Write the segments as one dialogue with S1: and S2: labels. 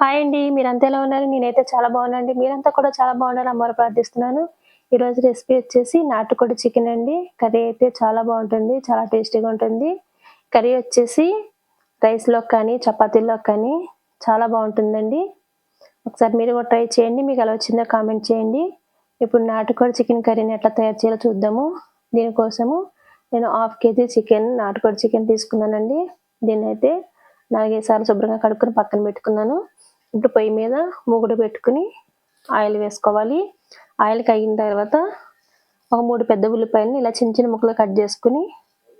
S1: hi అండి మీరంతా ఎలా ఉన్నారు నేనైతే చాలా బాగున్నానండి మీరంతా కూడా చాలా బాగున్నారు అమ్మవారు ప్రార్థిస్తున్నాను ఈరోజు రెసిపీ వచ్చేసి నాటుకోడి చికెన్ అండి కర్రీ అయితే చాలా బాగుంటుంది చాలా టేస్టీగా ఉంటుంది కర్రీ వచ్చేసి రైస్లో కానీ చపాతీల్లో కానీ చాలా బాగుంటుందండి ఒకసారి మీరు కూడా ట్రై చేయండి మీకు ఎలా వచ్చిందో కామెంట్ చేయండి ఇప్పుడు నాటుకోడి చికెన్ కర్రీని ఎట్లా తయారు చేయాలో చూద్దాము దీనికోసము నేను హాఫ్ కేజీ చికెన్ నాటుకోడి చికెన్ తీసుకున్నానండి దీన్ని అయితే సార్ శుభ్రంగా కడుక్కొని పక్కన పెట్టుకున్నాను ఇప్పుడు పొయ్యి మీద మూగుడు పెట్టుకుని ఆయిల్ వేసుకోవాలి ఆయిల్ కయిన తర్వాత ఒక మూడు పెద్ద ఉల్లిపాయలు ఇలా చిన్న చిన్న ముక్కలు కట్ చేసుకుని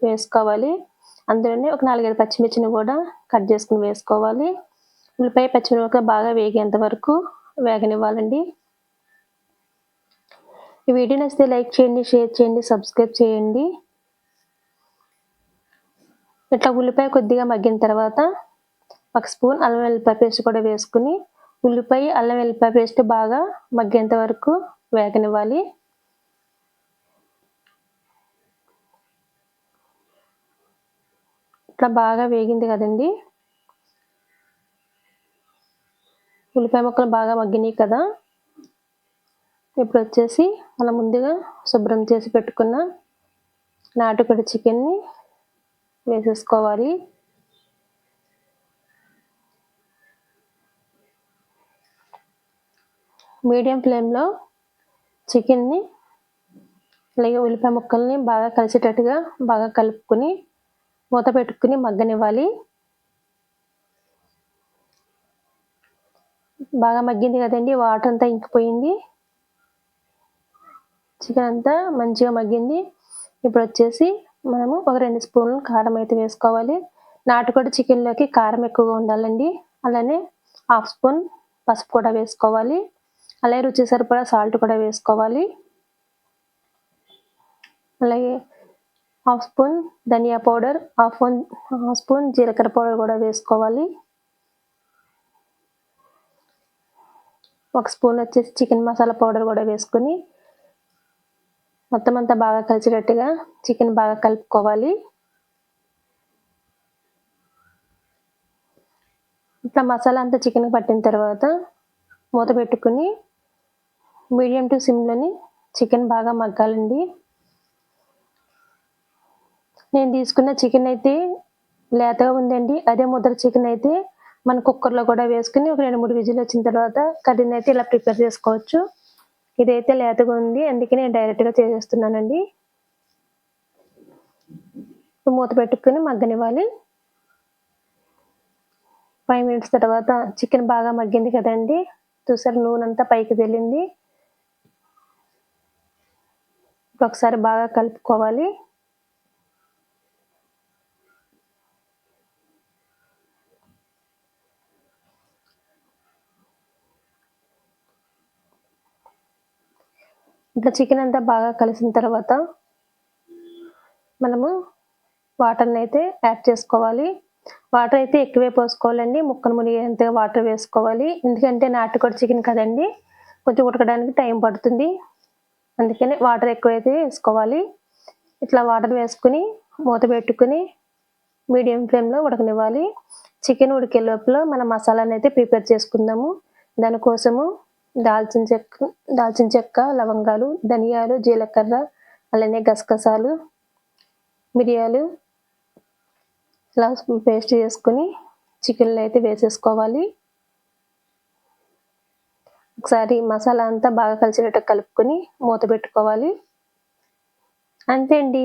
S1: వేసుకోవాలి అందులోనే ఒక నాలుగైదు పచ్చిమిర్చిని కూడా కట్ చేసుకుని వేసుకోవాలి ఉల్లిపాయ పచ్చిమిరపకాయ బాగా వేగేంత వరకు వేగనివ్వాలండి ఈ వీడియో నచ్చితే లైక్ చేయండి షేర్ చేయండి సబ్స్క్రైబ్ చేయండి ఇట్లా ఉల్లిపాయ కొద్దిగా మగ్గిన తర్వాత ఒక స్పూన్ అల్లం వెల్లిపాయ పేస్ట్ కూడా వేసుకుని ఉల్లిపాయ అల్లం వెల్లిపాయ పేస్ట్ బాగా మగ్గేంత వరకు వేగనివ్వాలి ఇట్లా బాగా వేగింది కదండి ఉల్లిపాయ ముక్కలు బాగా మగ్గినాయి కదా ఇప్పుడు వచ్చేసి అలా ముందుగా శుభ్రం చేసి పెట్టుకున్న నాటుకొడి చికెన్ని వేసేసుకోవాలి మీడియం ఫ్లేమ్లో చికెన్ని అలాగే ఉల్లిపాయ ముక్కల్ని బాగా కలిసేటట్టుగా బాగా కలుపుకొని మూత పెట్టుకుని మగ్గనివ్వాలి బాగా మగ్గింది కదండి వాటర్ అంతా ఇంకిపోయింది చికెన్ అంతా మంచిగా మగ్గింది ఇప్పుడు వచ్చేసి మనము ఒక రెండు స్పూన్లు కారం అయితే వేసుకోవాలి నాటుకోడి చికెన్లోకి కారం ఎక్కువగా ఉండాలండి అలానే హాఫ్ స్పూన్ పసుపు కూడా వేసుకోవాలి అలాగే రుచి సరిపడా సాల్ట్ కూడా వేసుకోవాలి అలాగే హాఫ్ స్పూన్ ధనియా పౌడర్ హాఫ్ హాఫ్ స్పూన్ జీలకర్ర పౌడర్ కూడా వేసుకోవాలి ఒక స్పూన్ వచ్చేసి చికెన్ మసాలా పౌడర్ కూడా వేసుకొని మొత్తం అంతా బాగా కలిసేటట్టుగా చికెన్ బాగా కలుపుకోవాలి ఇట్లా మసాలా అంతా చికెన్ పట్టిన తర్వాత మూత పెట్టుకుని మీడియం టు సిమ్లోని చికెన్ బాగా మగ్గాలండి నేను తీసుకున్న చికెన్ అయితే లేతగా ఉందండి అదే ముద్ర చికెన్ అయితే మన కుక్కర్లో కూడా వేసుకుని ఒక రెండు మూడు విజిల్ వచ్చిన తర్వాత కర్రీని అయితే ఇలా ప్రిపేర్ చేసుకోవచ్చు ఇదైతే లేతగా ఉంది అందుకే నేను డైరెక్ట్గా చేసేస్తున్నానండి మూత పెట్టుకుని మగ్గనివ్వాలి ఫైవ్ మినిట్స్ తర్వాత చికెన్ బాగా మగ్గింది కదండి చూసారు నూనె అంతా పైకి తెలింది ఒకసారి బాగా కలుపుకోవాలి ఇంకా చికెన్ అంతా బాగా కలిసిన తర్వాత మనము వాటర్ని అయితే యాడ్ చేసుకోవాలి వాటర్ అయితే ఎక్కువే పోసుకోవాలండి ముక్కలు మునిగేంత వాటర్ వేసుకోవాలి ఎందుకంటే నాటుకోడి చికెన్ కదండి కొంచెం ఉడకడానికి టైం పడుతుంది అందుకని వాటర్ ఎక్కువైతే వేసుకోవాలి ఇట్లా వాటర్ వేసుకుని మూత పెట్టుకుని మీడియం ఫ్లేమ్లో ఉడకనివ్వాలి చికెన్ ఉడికే లోపల మన మసాలాని అయితే ప్రిపేర్ చేసుకుందాము దానికోసము దాల్చిన చెక్క దాల్చిన చెక్క లవంగాలు ధనియాలు జీలకర్ర అలానే గసగసాలు మిరియాలు ఇలా పేస్ట్ చేసుకుని చికెన్లో అయితే వేసేసుకోవాలి ఒకసారి మసాలా అంతా బాగా కలిసినట్టు కలుపుకొని మూత పెట్టుకోవాలి అంతే అండి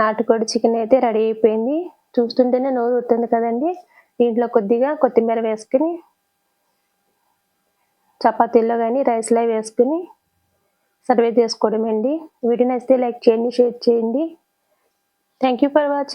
S1: నాటుకోడి చికెన్ అయితే రెడీ అయిపోయింది చూస్తుంటేనే నోరు వస్తుంది కదండి దీంట్లో కొద్దిగా కొత్తిమీర వేసుకుని చపాతీల్లో కానీ రైస్లో వేసుకుని సర్వే చేసుకోవడం అండి వీడియో నచ్చితే లైక్ చేయండి షేర్ చేయండి థ్యాంక్ యూ ఫర్ వాచింగ్